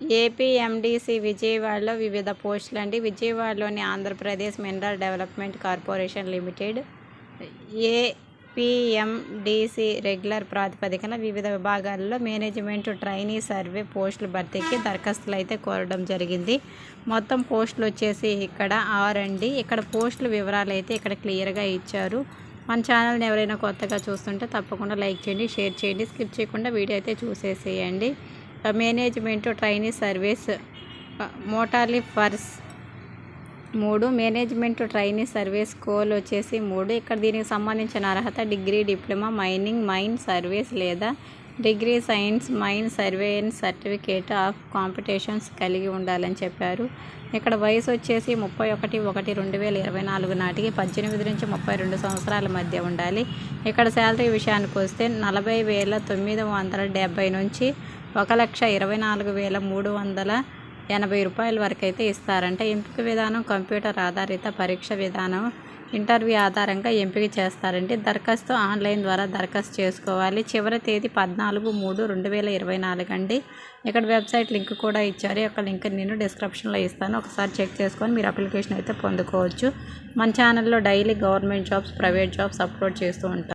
APMDC విజయవాడలో వివిధ పోస్టులు అండి విజయవాడలోని Andhra Pradesh mineral development corporation limited APMDC regular ప్రాతిపదికన వివిధ విభాగాల్లో మేనేజ్మెంట్ ట్రైనీ సర్వే పోస్టులు భర్తీకి దరఖాస్తులు అయితే కోరడం జరిగింది. మొత్తం పోస్టులు వచ్చేసి ఇక్కడ ఆరు అండి. ఇక్కడ పోస్టుల వివరాలు అయితే ఇక్కడ క్లియర్గా ఇచ్చారు. మన ఛానల్ని ఎవరైనా కొత్తగా చూస్తుంటే తప్పకుండా లైక్ చేయండి షేర్ చేయండి స్కిప్ చేయకుండా వీడియో అయితే చూసేసేయండి. మేనేజ్మెంట్ ట్రైనీ సర్వీస్ మోటార్లీ ఫర్స్ మూడు మేనేజ్మెంట్ ట్రైనీ సర్వీస్ కోల్ వచ్చేసి మూడు. ఇక్కడ దీనికి సంబంధించిన అర్హత degree diploma mining mine service లేదా degree science mine surveyors certificate of competitions కలిగి ఉండాలని చెప్పారు. ఇక్కడ వయసు వచ్చేసి ముప్పై ఒకటి ఒకటి రెండు వేల ఇరవై నాలుగు నాటికి పద్దెనిమిది నుంచి ముప్పై రెండు సంవత్సరాల మధ్య ఉండాలి. ఇక్కడ శాలరీ విషయానికి వస్తే నలభై వేల తొమ్మిది వందల డెబ్బై నుంచి ఒక లక్ష ఇరవై నాలుగు వేల మూడు వందల ఎనభై రూపాయల వరకు అయితే ఇస్తారంటే. ఎంపిక విధానం కంప్యూటర్ ఆధారిత పరీక్ష విధానం ఇంటర్వ్యూ ఆధారంగా ఎంపిక చేస్తారంటే. దరఖాస్తు ఆన్లైన్ ద్వారా దరఖాస్తు చేసుకోవాలి. చివరి తేదీ పద్నాలుగు మూడు రెండు వేల ఇరవై నాలుగు అండి. ఇక్కడ వెబ్సైట్ లింక్ కూడా ఇచ్చారు. యొక్క లింక్ నేను డిస్క్రిప్షన్లో ఇస్తాను. ఒకసారి చెక్ చేసుకొని మీరు అప్లికేషన్ అయితే పొందుకోవచ్చు. మన ఛానల్లో daily government jobs private jobs upload చేస్తూ ఉంటాను